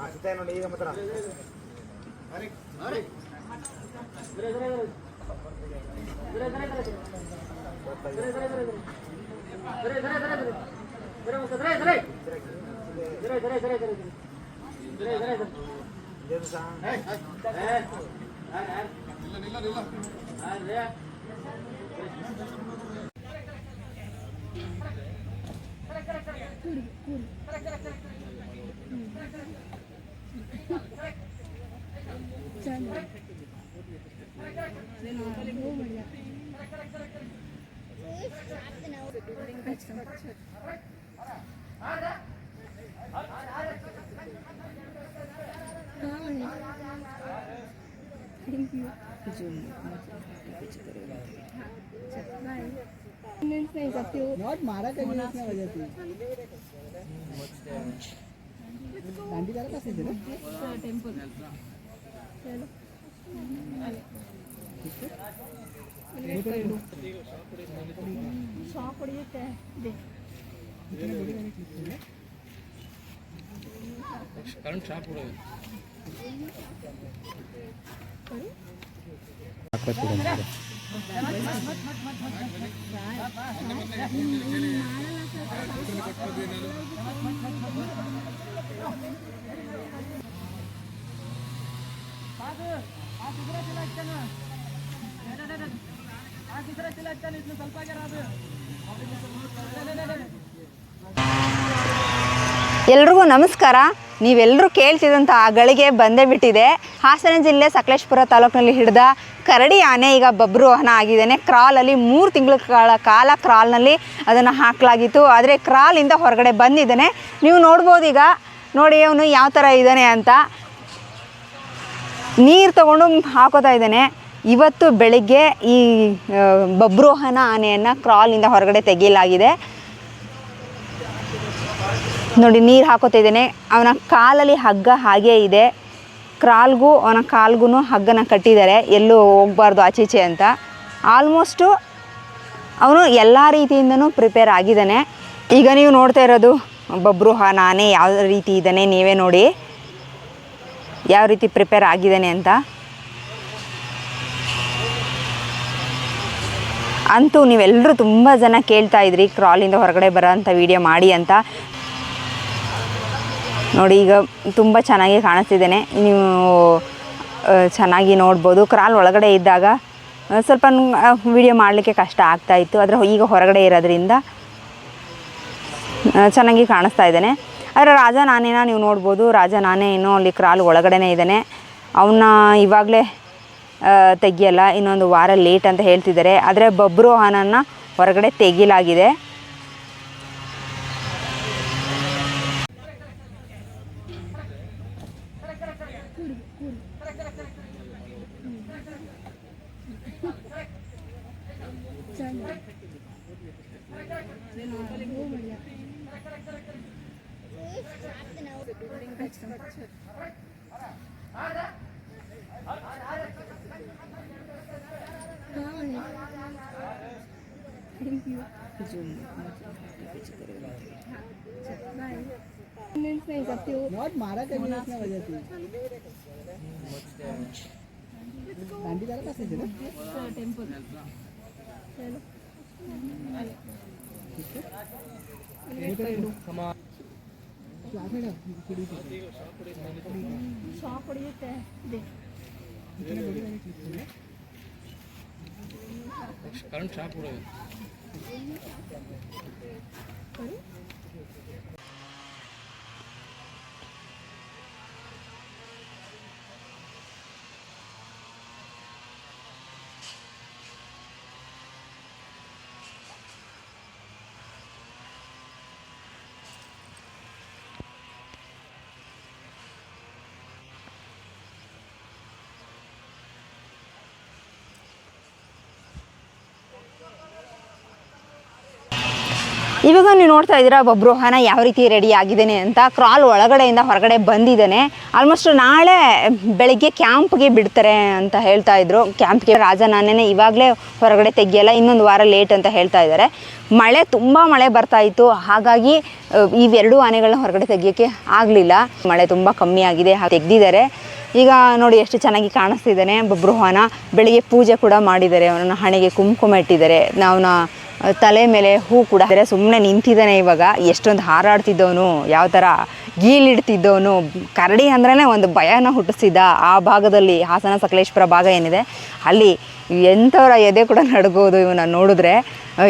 ವಾಹನ ನೋಡಿ ಈಗ ಮಾತ್ರ 꼬리 꼬리 चलो वो बढ़िया थैंक यू जो कुछ करेगा बाय नहीं सकती हूँ नॉट मारा कहीं उसने वजह से। दांडी वाला कैसे दे टेंपल चलो शॉप पड़ी है। देख करंट ಎಲ್ರಿಗೂ ನಮಸ್ಕಾರ. ನೀವೆಲ್ಲರೂ ಕೇಳ್ತಿದ್ದಂಥ ಆ ಗಳಿಗೆ ಬಂದೇ ಬಿಟ್ಟಿದೆ. ಹಾಸನ ಜಿಲ್ಲೆ ಸಕಲೇಶ್ಪುರ ತಾಲೂಕಿನಲ್ಲಿ ಹಿಡಿದ ಕರಡಿ ಆನೆ ಈಗ ಬಬ್ರೋಹನ ಆಗಿದ್ದಾನೆ. ಕ್ರಾಲಲ್ಲಿ ಮೂರು ತಿಂಗಳ ಕಾಲ ಕಾಲ ಕ್ರಾಲ್ನಲ್ಲಿ ಅದನ್ನು ಹಾಕಲಾಗಿತ್ತು. ಆದರೆ ಕ್ರಾಲಿಂದ ಹೊರಗಡೆ ಬಂದಿದ್ದಾನೆ. ನೀವು ನೋಡ್ಬೋದು ಈಗ, ನೋಡಿ ಅವನು ಯಾವ ಥರ ಇದ್ದಾನೆ ಅಂತ. ನೀರು ತಗೊಂಡು ಹಾಕೋತಾ ಇದ್ದಾನೆ. ಇವತ್ತು ಬೆಳಿಗ್ಗೆ ಈ ಬಬ್ರೋಹನ ಆನೆಯನ್ನು ಕ್ರಾಲಿಂದ ಹೊರಗಡೆ ತೆಗೆಯಲಾಗಿದೆ. ನೋಡಿ, ನೀರು ಹಾಕೋತಾ ಇದ್ದಾನೆ. ಅವನ ಕಾಲಲ್ಲಿ ಹಗ್ಗ ಹಾಗೇ ಇದೆ. ಕ್ರಾಲ್ಗೂ ಅವನ ಕಾಲ್ಗೂ ಹಗ್ಗನ ಕಟ್ಟಿದ್ದಾರೆ. ಎಲ್ಲೂ ಹೋಗಬಾರ್ದು ಆಚೀಚೆ ಅಂತ. ಆಲ್ಮೋಸ್ಟು ಅವನು ಎಲ್ಲ ರೀತಿಯಿಂದನೂ ಪ್ರಿಪೇರ್ ಆಗಿದ್ದಾನೆ. ಈಗ ನೀವು ನೋಡ್ತಾ ಇರೋದು ಬಬ್ರುಹ ನಾನೇ ಯಾವ ರೀತಿ ಇದ್ದಾನೆ, ನೀವೇ ನೋಡಿ. ಯಾವ ರೀತಿ ಪ್ರಿಪೇರ್ ಆಗಿದ್ದಾನೆ ಅಂತ. ಅಂತೂ ನೀವೆಲ್ಲರೂ ತುಂಬ ಜನ ಕೇಳ್ತಾ ಇದ್ರಿ, ಕ್ರಾಲಿಂದ ಹೊರಗಡೆ ಬರೋ ಅಂಥ ವೀಡಿಯೋ ಮಾಡಿ ಅಂತ. ನೋಡಿ, ಈಗ ತುಂಬ ಚೆನ್ನಾಗಿ ಕಾಣಿಸ್ತಿದ್ದೇನೆ. ನೀವು ಚೆನ್ನಾಗಿ ನೋಡ್ಬೋದು. ಕ್ರಾಲ್ ಒಳಗಡೆ ಇದ್ದಾಗ ಸ್ವಲ್ಪ ವಿಡಿಯೋ ಮಾಡಲಿಕ್ಕೆ ಕಷ್ಟ ಆಗ್ತಾ ಇತ್ತು. ಆದರೆ ಈಗ ಹೊರಗಡೆ ಇರೋದ್ರಿಂದ ಚೆನ್ನಾಗಿ ಕಾಣಿಸ್ತಾ ಇದ್ದಾನೆ. ಆದರೆ ರಾಜ ನಾನೇನ ನೀವು ನೋಡ್ಬೋದು. ರಾಜ ನಾನೇ ಇನ್ನೂ ಅಲ್ಲಿ ಕ್ರಾಲ್ ಒಳಗಡೆನೇ ಇದ್ದಾನೆ. ಅವನ್ನ ಇವಾಗಲೇ ತೆಗಿಯಲ್ಲ. ಇನ್ನೊಂದು ವಾರ ಲೇಟ್ ಅಂತ ಹೇಳ್ತಿದ್ದಾರೆ. ಆದರೆ ಬಬ್ರು ಹೊರಗಡೆ ತೆಗಿಲಾಗಿದೆ. જોઈએ નોટ મારા કન્વીનિયન્સના વજહથી ગાંધી તારા પાસે છે ને ટેમ્પલ ચોપડી દેખ करंट शार्प हो रहा है 嗯。ಇವಾಗ ನೀವು ನೋಡ್ತಾ ಇದ್ದೀರಾ ಬಬ್ರೋಹನ ಯಾವ ರೀತಿ ರೆಡಿ ಆಗಿದ್ದೇನೆ ಅಂತ ಕ್ರಾಲ್ ಒಳಗಡೆಯಿಂದ ಹೊರಗಡೆ ಬಂದಿದ್ದಾನೆ. ಆಲ್ಮೋಸ್ಟ್ ನಾಳೆ ಬೆಳಗ್ಗೆ ಕ್ಯಾಂಪ್ಗೆ ಬಿಡ್ತಾರೆ ಅಂತ ಹೇಳ್ತಾ ಇದ್ರು. ಕ್ಯಾಂಪ್ಗೆ ರಾಜ ನಾನೇನೆ ಇವಾಗಲೇ ಹೊರಗಡೆ ತೆಗಿಯಲ್ಲ, ಇನ್ನೊಂದು ವಾರ ಲೇಟ್ ಅಂತ ಹೇಳ್ತಾ ಇದ್ದಾರೆ. ಮಳೆ ತುಂಬ ಮಳೆ ಬರ್ತಾ ಇತ್ತು. ಹಾಗಾಗಿ ಇವೆರಡೂ ಆನೆಗಳನ್ನ ಹೊರಗಡೆ ತೆಗಿಯೋಕ್ಕೆ ಆಗಲಿಲ್ಲ. ಮಳೆ ತುಂಬ ಕಮ್ಮಿ ಆಗಿದೆ ತೆಗ್ದಿದ್ದಾರೆ. ಈಗ ನೋಡಿ ಎಷ್ಟು ಚೆನ್ನಾಗಿ ಕಾಣಿಸ್ತಿದ್ದಾನೆ ಬಬ್ರುಹಾನ ಬೆಳಿಗ್ಗೆ ಪೂಜೆ ಕೂಡ ಮಾಡಿದ್ದಾರೆ. ಅವನನ್ನು ಹಣೆಗೆ ಕುಂಕುಮ ಇಟ್ಟಿದ್ದಾರೆ. ಅವನ ತಲೆ ಮೇಲೆ ಹೂ ಕೂಡ ಸುಮ್ಮನೆ ನಿಂತಿದ್ದಾನೆ ಇವಾಗ. ಎಷ್ಟೊಂದು ಹಾರಾಡ್ತಿದ್ದವನು, ಯಾವ ಥರ ಗೀಲಿಡ್ತಿದ್ದವನು. ಕರಡಿ ಅಂದ್ರೇ ಒಂದು ಭಯನ ಹುಟ್ಟಿಸಿದ್ದ ಆ ಭಾಗದಲ್ಲಿ ಹಾಸನ ಸಕಲೇಶ್ಪುರ ಭಾಗ ಏನಿದೆ, ಅಲ್ಲಿ ಎಂಥವ್ರ ಎದೆ ಕೂಡ ನಡ್ಗೋದು ಇವನ್ನ ನೋಡಿದ್ರೆ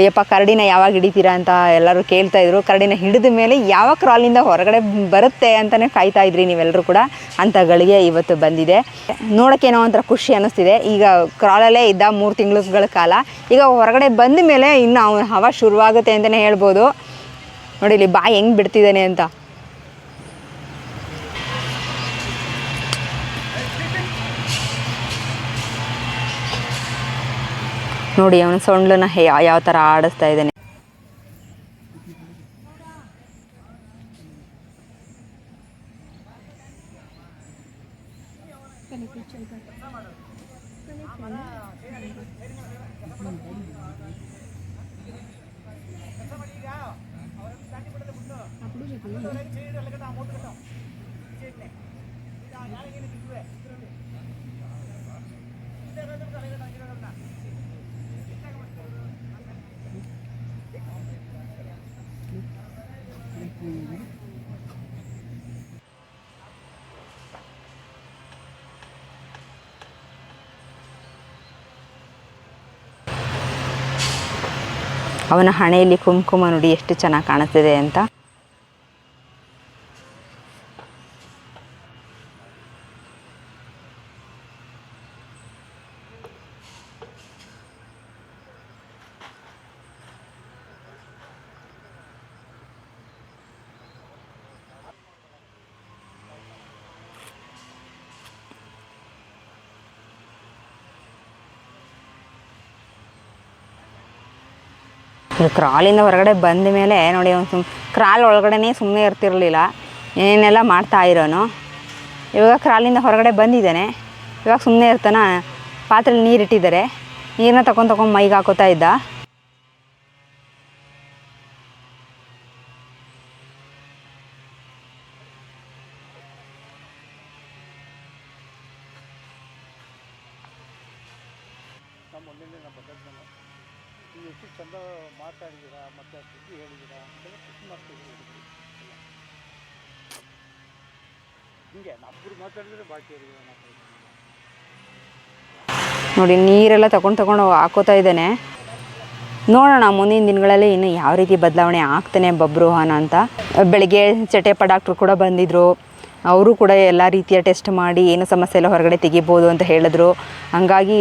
ಯಪ್ಪ ಕರಡಿನ ಯಾವಾಗ ಹಿಡಿತೀರಾ ಅಂತ ಎಲ್ಲರೂ ಕೇಳ್ತಾ ಇದ್ರು. ಕರಡಿನ ಹಿಡಿದ ಮೇಲೆ ಯಾವ ಕ್ರಾಲಿಂದ ಹೊರಗಡೆ ಬರುತ್ತೆ ಅಂತಲೇ ಕಾಯ್ತಾ ಇದ್ರಿ ನೀವೆಲ್ಲರೂ ಕೂಡ ಅಂಥ ಗಳಿಗೆ ಇವತ್ತು ಬಂದಿದೆ. ನೋಡೋಕ್ಕೇನೋ ಒಂಥರ ಖುಷಿ ಅನ್ನಿಸ್ತಿದೆ. ಈಗ ಕ್ರಾಲಲ್ಲೇ ಇದ್ದ ಮೂರು ತಿಂಗಳುಗಳ ಕಾಲ. ಈಗ ಹೊರಗಡೆ ಬಂದ ಮೇಲೆ ಇನ್ನು ಅವನ ಹವಾ ಶುರುವಾಗುತ್ತೆ ಅಂತಲೇ ಹೇಳ್ಬೋದು. ನೋಡಿ ಇಲ್ಲಿ ಬಾಯಿ ಹೆಂಗೆ ಬಿಡ್ತಿದ್ದಾನೆ ಅಂತ. ನೋಡಿ ಅವನ ಸೊಂಡ್ಲನ್ನ ಯಾವ ಥರ ಆಡಿಸ್ತಾ ಇದ್ದಾನೆ. ಅವನ ಹಣೆಯಲ್ಲಿ ಕುಂಕುಮ ನೋಡಿ ಎಷ್ಟು ಚೆನ್ನಾಗಿ ಕಾಣುತ್ತಿದೆ ಅಂತ. ಇದು ಕ್ರಾಲಿಂದ ಹೊರಗಡೆ ಬಂದ ಮೇಲೆ ನೋಡಿ ಅವ್ನು ಸುಮ್ ಕ್ರಾಲ್ ಒಳಗಡೆನೇ ಸುಮ್ಮನೆ ಇರ್ತಿರ್ಲಿಲ್ಲ. ಏನೆಲ್ಲ ಮಾಡ್ತಾ ಇರೋನು. ಇವಾಗ ಕ್ರಾಲಿಂದ ಹೊರಗಡೆ ಬಂದಿದ್ದಾನೆ. ಇವಾಗ ಸುಮ್ಮನೆ ಇರ್ತಾನ. ಪಾತ್ರೆಲಿ ನೀರು ಇಟ್ಟಿದ್ದಾರೆ ನೀರನ್ನ ತಗೊಂಡು ತಗೊಂಡು ಮೈಗೆ ಹಾಕೋತಾ ಇದ್ದ ನಮ್ಮ ಮುಂದಿನ ನಮ್ಮ ಬದಲಾವಣೆ ನೀವು ಎಷ್ಟು ಚಂದ ಮಾತಾಡಿದ್ದೀರಾ ಮತ್ತು ಸುದ್ದಿ ಹೇಳಿದ್ದೀರಾ ಅಂತೆಲ್ಲ ಖುಷಿ ಮಾಡ್ತೀವಿ ಹಿಂಗೆ ನಮ್ಮರು ಮಾತಾಡಿದ್ರೆ ಬಾಕಿ ಅವರಿಗೆ ಮಾತಾಡ್ತೀನಿ ನೋಡಿ, ನೀರೆಲ್ಲ ತಗೊಂಡು ತಗೊಂಡು ಹಾಕೋತಾ ಇದ್ದಾನೆ. ನೋಡೋಣ, ಮುಂದಿನ ದಿನಗಳಲ್ಲಿ ಇನ್ನು ಯಾವ ರೀತಿ ಬದಲಾವಣೆ ಆಗ್ತಾನೆ ಬಬ್ರೋಹನ ಅಂತ. ಬೆಳಿಗ್ಗೆ ಚಟೆಪ್ಪ ಡಾಕ್ಟ್ರು ಕೂಡ ಬಂದಿದ್ದರು ಅವರು ಕೂಡ ಎಲ್ಲ ರೀತಿಯ ಟೆಸ್ಟ್ ಮಾಡಿ ಏನು ಸಮಸ್ಯೆ ಇಲ್ಲ ಹೊರಗಡೆ ತೆಗಿಬೋದು ಅಂತ ಹೇಳಿದ್ರು. ಹಂಗಾಗಿ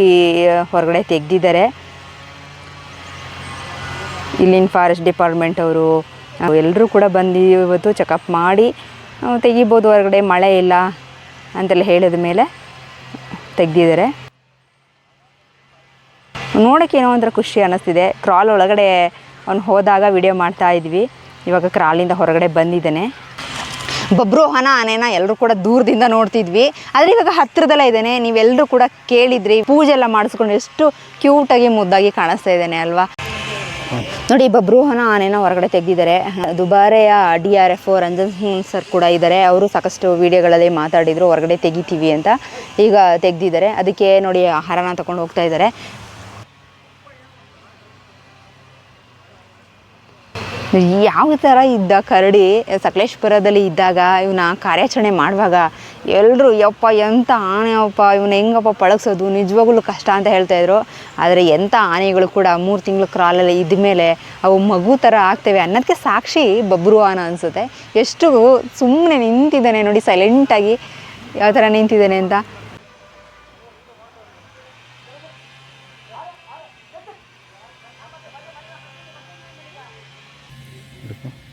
ಹೊರಗಡೆ ತೆಗೆದಿದ್ದಾರೆ. ಇಲ್ಲಿನ ಫಾರೆಸ್ಟ್ ಡಿಪಾರ್ಟ್ಮೆಂಟ್ ಅವರು ಎಲ್ಲರೂ ಕೂಡ ಬಂದು ಇವತ್ತು ಚೆಕಪ್ ಮಾಡಿ ತೆಗಿಬೋದು ಹೊರಗಡೆ, ಮಳೆ ಇಲ್ಲ ಅಂತೆಲ್ಲ ಹೇಳಿದ ಮೇಲೆ ತೆಗ್ದಿದ್ದಾರೆ. ನೋಡೋಕ್ಕೆ ಏನೋ ಒಂಥರ ಖುಷಿ ಅನ್ನಿಸ್ತಿದೆ. ಕ್ರಾಲ್ ಒಳಗಡೆ ಅವ್ನು ಹೋದಾಗ ವಿಡಿಯೋ ಮಾಡ್ತಾ ಇದ್ವಿ. ಇವಾಗ ಕ್ರಾಲಿಂದ ಹೊರಗಡೆ ಬಂದಿದ್ದಾನೆ. ಬಬ್ರೋಹನ ಆನೆನ ಎಲ್ಲರೂ ಕೂಡ ದೂರದಿಂದ ನೋಡ್ತಿದ್ವಿ. ಆದರೆ ಇವಾಗ ಹತ್ತಿರದಲ್ಲೇ ಇದ್ದಾನೆ. ನೀವೆಲ್ಲರೂ ಕೂಡ ಕೇಳಿದ್ರಿ. ಪೂಜೆ ಎಲ್ಲ ಮಾಡಿಸ್ಕೊಂಡು ಎಷ್ಟು ಕ್ಯೂಟಾಗಿ ಮುದ್ದಾಗಿ ಕಾಣಿಸ್ತಾ ಇದ್ದಾನೆ ಅಲ್ವಾ? ನೋಡಿ ಬಬ್ರೂಹನ ಆನೆನ ಹೊರಗಡೆ ತೆಗೆದಿದ್ದಾರೆ. ದುಬಾರೆಯ D R F Ranjan Singh sir ಕೂಡ ಇದ್ದಾರೆ. ಅವರು ಸಾಕಷ್ಟು ವಿಡಿಯೋಗಳಲ್ಲಿ ಮಾತಾಡಿದರು. ಹೊರಗಡೆ ತೆಗಿತೀವಿ ಅಂತ ಈಗ ತೆಗೆದಿದ್ದಾರೆ. ಅದಕ್ಕೆ ನೋಡಿ, ಆಹಾರನ ತಗೊಂಡು ಹೋಗ್ತಾ ಇದ್ದಾರೆ. ಯಾವ ಥರ ಇದ್ದ ಕರಡಿ, ಸಕಲೇಶ್ಪುರದಲ್ಲಿ ಇದ್ದಾಗ ಇವನ ಕಾರ್ಯಾಚರಣೆ ಮಾಡುವಾಗ ಎಲ್ಲರೂ ಯಪ್ಪ ಎಂಥ ಆನೆ ಅಪ್ಪ ಇವನ್ನ ಹೆಂಗಪ್ಪ ಪಳಗ್ಸೋದು, ನಿಜವಾಗ್ಲೂ ಕಷ್ಟ ಅಂತ ಹೇಳ್ತಾಯಿದ್ರು ಆದರೆ ಎಂಥ ಆನೆಗಳು ಕೂಡ ಮೂರು ತಿಂಗಳು ಕ್ರಾಲಲ್ಲಿ ಇದ್ಮೇಲೆ ಅವು ಮಗು ಥರ ಆಗ್ತವೆ ಅನ್ನೋದಕ್ಕೆ ಸಾಕ್ಷಿ ಬಬ್ರು ಆನ ಅನಿಸುತ್ತೆ. ಎಷ್ಟು ಸುಮ್ಮನೆ ನಿಂತಿದ್ದಾನೆ ನೋಡಿ ಸೈಲೆಂಟಾಗಿ ಯಾವ ಥರ ನಿಂತಿದ್ದಾನೆ ಅಂತ. দেখো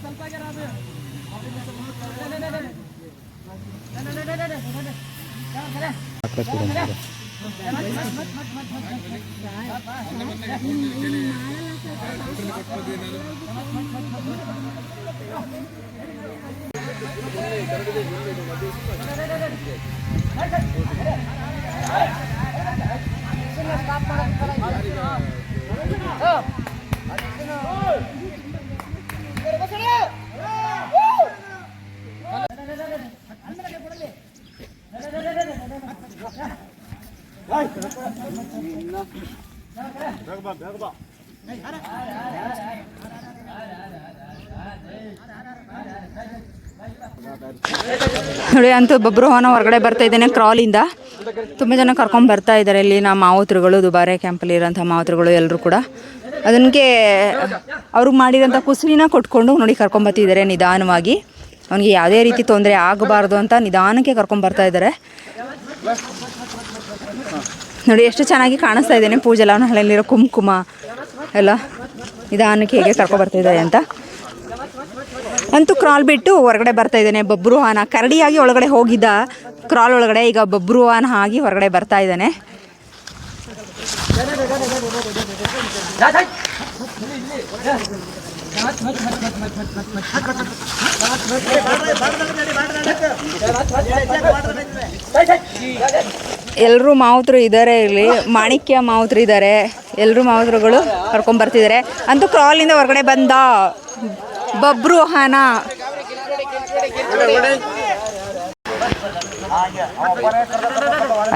ಸ್ವಲ್ಪ ಆಗ್ಯಾರ ಅದು ಮತ್ ಮತ್ ಮತ್ ಮತ್ Bergba, bergba. ನೋಡಿ, ಅಂತೂ ಹೋನ ಹೊರಗಡೆ ಬರ್ತಾ ಇದ್ದೇನೆ ಕ್ರಾಲಿಂದ ತುಂಬ ಜನ ಕರ್ಕೊಂಡು ಬರ್ತಾ ಇದ್ದಾರೆ ನಮ್ಮ ಮಾವತರುಗಳು, ದುಬಾರೆ ಕ್ಯಾಂಪಲ್ಲಿ ಇರೋಂಥ ಮಾವತರುಗಳು ಎಲ್ಲರೂ ಕೂಡ. ಅದಕ್ಕೆ ಅವ್ರಿಗೆ ಮಾಡಿರೋಂಥ ಕುಸಿನ ಕೊಟ್ಕೊಂಡು ನೋಡಿ ಕರ್ಕೊಂಬರ್ತಿದ್ದಾರೆ ನಿಧಾನವಾಗಿ. ಅವನಿಗೆ ಯಾವುದೇ ರೀತಿ ತೊಂದರೆ ಆಗಬಾರ್ದು ಅಂತ ನಿಧಾನಕ್ಕೆ ಕರ್ಕೊಂಬರ್ತಾ ಇದ್ದಾರೆ ನೋಡಿ, ಎಷ್ಟು ಚೆನ್ನಾಗಿ ಕಾಣಿಸ್ತಾ ಇದ್ದೇನೆ. ಪೂಜೆ ಹಳೆಯಲ್ಲಿರೋ ಕುಂಕುಮ ಎಲ್ಲ ನಿಧಾನಕ್ಕೆ ಹೇಗೆ ಕರ್ಕೊಬರ್ತಿದ್ದಾರೆ ಅಂತ. ಅಂತೂ ಕ್ರಾಲ್ ಬಿಟ್ಟು ಹೊರಗಡೆ ಬರ್ತಾ ಇದ್ದಾನೆ. ಬಬ್ರುವಾಹನ ಕರಡಿಯಾಗಿ ಒಳಗಡೆ ಹೋಗಿದ್ದ ಕ್ರಾಲ್ ಒಳಗಡೆ. ಈಗ ಬಬ್ರುವಾಹನ ಆಗಿ ಹೊರಗಡೆ ಬರ್ತಾ ಇದ್ದಾನೆ. ಎಲ್ಲರೂ ಮಾವುತರು ಇದ್ದಾರೆ ಇಲ್ಲಿ. ಮಾಣಿಕ್ಯ ಮಾವುತರು ಇದ್ದಾರೆ ಎಲ್ಲರೂ ಮಾವುತರುಗಳು ಕರ್ಕೊಂಡ್ ಬರ್ತಿದ್ದಾರೆ ಅಂತೂ ಕ್ರಾಲಿಂದ ಹೊರಗಡೆ ಬಂದ ಬಬ್ರು ಹಾನ.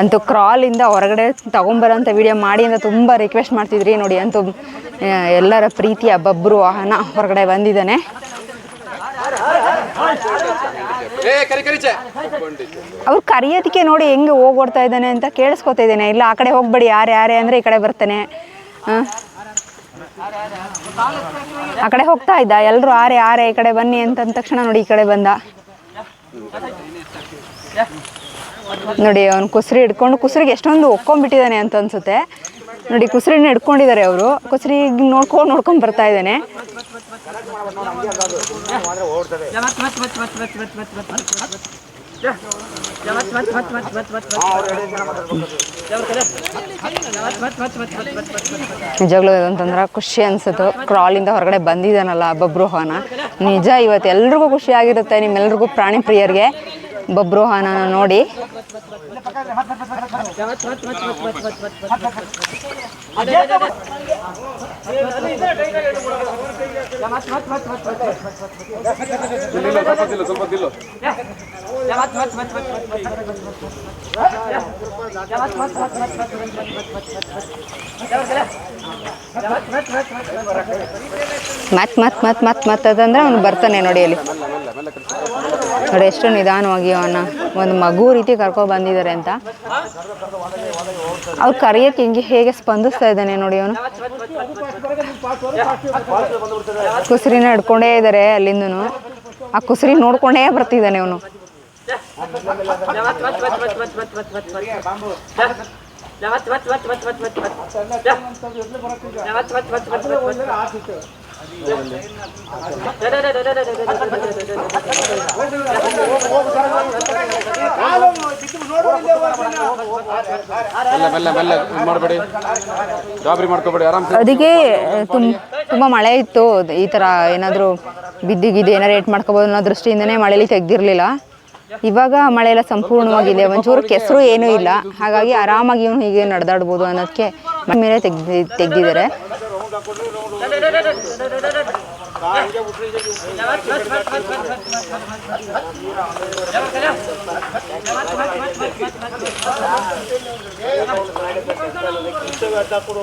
ಅಂತೂ ಕ್ರಾಲಿಂದ ಹೊರಗಡೆ ತಗೊಂಬರೋಂಥ ವಿಡಿಯೋ ಮಾಡಿ ಅಂತ ತುಂಬ ರಿಕ್ವೆಸ್ಟ್ ಮಾಡ್ತಿದ್ರಿ ನೋಡಿ. ಅಂತೂ ಎಲ್ಲರ ಪ್ರೀತಿಯ ಬಬ್ರು ವಾಹನ ಹೊರಗಡೆ ಬಂದಿದ್ದಾನೆ. ಅವ್ರು ಕರೆಯೋದಕ್ಕೆ ನೋಡಿ ಹೆಂಗೆ ಹೋಗೋಡ್ತಾ ಇದ್ದಾನೆ ಅಂತ ಕೇಳಿಸ್ಕೊತಾ ಇದ್ದಾನೆ. ಇಲ್ಲ ಆ ಕಡೆ ಹೋಗ್ಬೇಡಿ ಯಾರು ಯಾರೇ ಅಂದರೆ ಈ ಕಡೆ ಬರ್ತಾನೆ. ಆ. ಆ ಕಡೆ ಹೋಗ್ತಾ ಇದ್ದ. ಎಲ್ಲರೂ ಆರೆ ಆರೆ ಈ ಕಡೆ ಬನ್ನಿ ಅಂತ ಅಂದ ತಕ್ಷಣ ನೋಡಿ ಈ ಕಡೆ ಬಂದ. ನೋಡಿ ಅವನು ಕುಸ್ರಿ ಹಿಡ್ಕೊಂಡು ಕುಸ್ರಿಗೆ ಎಷ್ಟೊಂದು ಒಕ್ಕೊಂಡ್ಬಿಟ್ಟಿದ್ದಾನೆ ಅಂತ ಅನ್ಸುತ್ತೆ. ನೋಡಿ, ಕುಸ್ರಿನ ಹಿಡ್ಕೊಂಡಿದ್ದಾರೆ ಅವರು. ಕುಸ್ರಿ ನೋಡ್ಕೊಂಡು ನೋಡ್ಕೊಂಡು ಬರ್ತಾ ಇದ್ದಾನೆ. ನಿಜವಾಗ್ಲೂ ಅಂತಂದ್ರೆ ಖುಷಿ ಅನ್ಸುತ್ತು. ಕ್ರಾಲಿಂದ ಹೊರಗಡೆ ಬಂದಿದ್ದಾನಲ್ಲ ಬಬ್ರುಹನ ನಿಜ, ಇವತ್ತು ಎಲ್ರಿಗೂ ಖುಷಿ ಆಗಿರುತ್ತೆ, ನಿಮ್ಮೆಲ್ರಿಗೂ ಪ್ರಾಣಿ ಪ್ರಿಯರಿಗೆ. ಬಬ್ರುಹಾನ ನೋಡಿ ಮತ್ ಮತ್ ಮತ್ ಮತ್ ಮತ್ ಅದಂದ್ರೆ ಅವ್ನು ಬರ್ತಾನೆ ನೋಡಿ ಅಲ್ಲಿ ನೋಡಿ ಎಷ್ಟು ನಿಧಾನವಾಗಿ ಅವನ್ನ ಒಂದು ಮಗು ರೀತಿ ಕರ್ಕೊ ಬಂದಿದ್ದಾರೆ ಅಂತ ಅವ್ರು ಕರೆಯಕ್ಕೆ ಹಿಂಗೆ ಹೇಗೆ ಸ್ಪಂದಿಸ್ತಾ ಇದ್ದಾನೆ ನೋಡಿ ಅವನು ಕುಸ್ರಿನ ಹಿಡ್ಕೊಂಡೇ ಇದ್ದಾರೆ ಅಲ್ಲಿಂದನು ಆ ಕುಸ್ರಿ ನೋಡ್ಕೊಂಡೇ ಬರ್ತಿದ್ದಾನೆ ಅವನು ಅದಕ್ಕೆ ತುಂಬ ಮಳೆ ಇತ್ತು. ಈ ಥರ ಏನಾದರೂ ಬಿದ್ದಿಗಿದ್ದು ಏನಾರು ಏಟ್ ಮಾಡ್ಕೋಬೋದು ಅನ್ನೋ ದೃಷ್ಟಿಯಿಂದನೇ ಮಳೆಯಲ್ಲಿ ತೆಗ್ದಿರಲಿಲ್ಲ. ಇವಾಗ ಮಳೆ ಎಲ್ಲ ಸಂಪೂರ್ಣವಾಗಿದೆ. ಒಂಚೂರು ಕೆಸರು ಏನೂ ಇಲ್ಲ. ಹಾಗಾಗಿ ಆರಾಮಾಗಿ ಇವನು ಹೀಗೆ ನಡೆದಾಡ್ಬೋದು ಅನ್ನೋದಕ್ಕೆ ಮೇಲೆ ತೆಗ್ದಿ, ತೆಗ್ದಿದ್ದಾರೆ. করো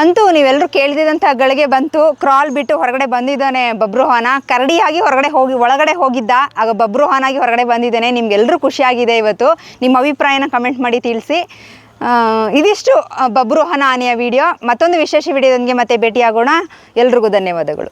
ಅಂತೂ ನೀವೆಲ್ಲರೂ ಕೇಳಿದಂಥ ಗಳಿಗೆ ಬಂತು. ಕ್ರಾಲ್ ಬಿಟ್ಟು ಹೊರಗಡೆ ಬಂದಿದ್ದಾನೆ ಬಬ್ರುಹಾನ ಕರಡಿಯಾಗಿ ಹೊರಗಡೆ ಹೋಗಿ, ಒಳಗಡೆ ಹೋಗಿದ್ದ ಆಗ ಬಬ್ರುಹಾನಾಗಿ ಹೊರಗಡೆ ಬಂದಿದ್ದಾನೆ. ನಿಮ್ಗೆಲ್ಲರೂ ಖುಷಿಯಾಗಿದೆ ಇವತ್ತು. ನಿಮ್ಮ ಅಭಿಪ್ರಾಯನ ಕಮೆಂಟ್ ಮಾಡಿ ತಿಳಿಸಿ. ಇದಿಷ್ಟು ಬಬ್ರುಹಾನ ಆನೆಯ ವಿಡಿಯೋ ಮತ್ತೊಂದು ವಿಶೇಷ ವಿಡಿಯೋದೊಂದಿಗೆ ಮತ್ತೆ ಭೇಟಿಯಾಗೋಣ. ಎಲ್ರಿಗೂ ಧನ್ಯವಾದಗಳು.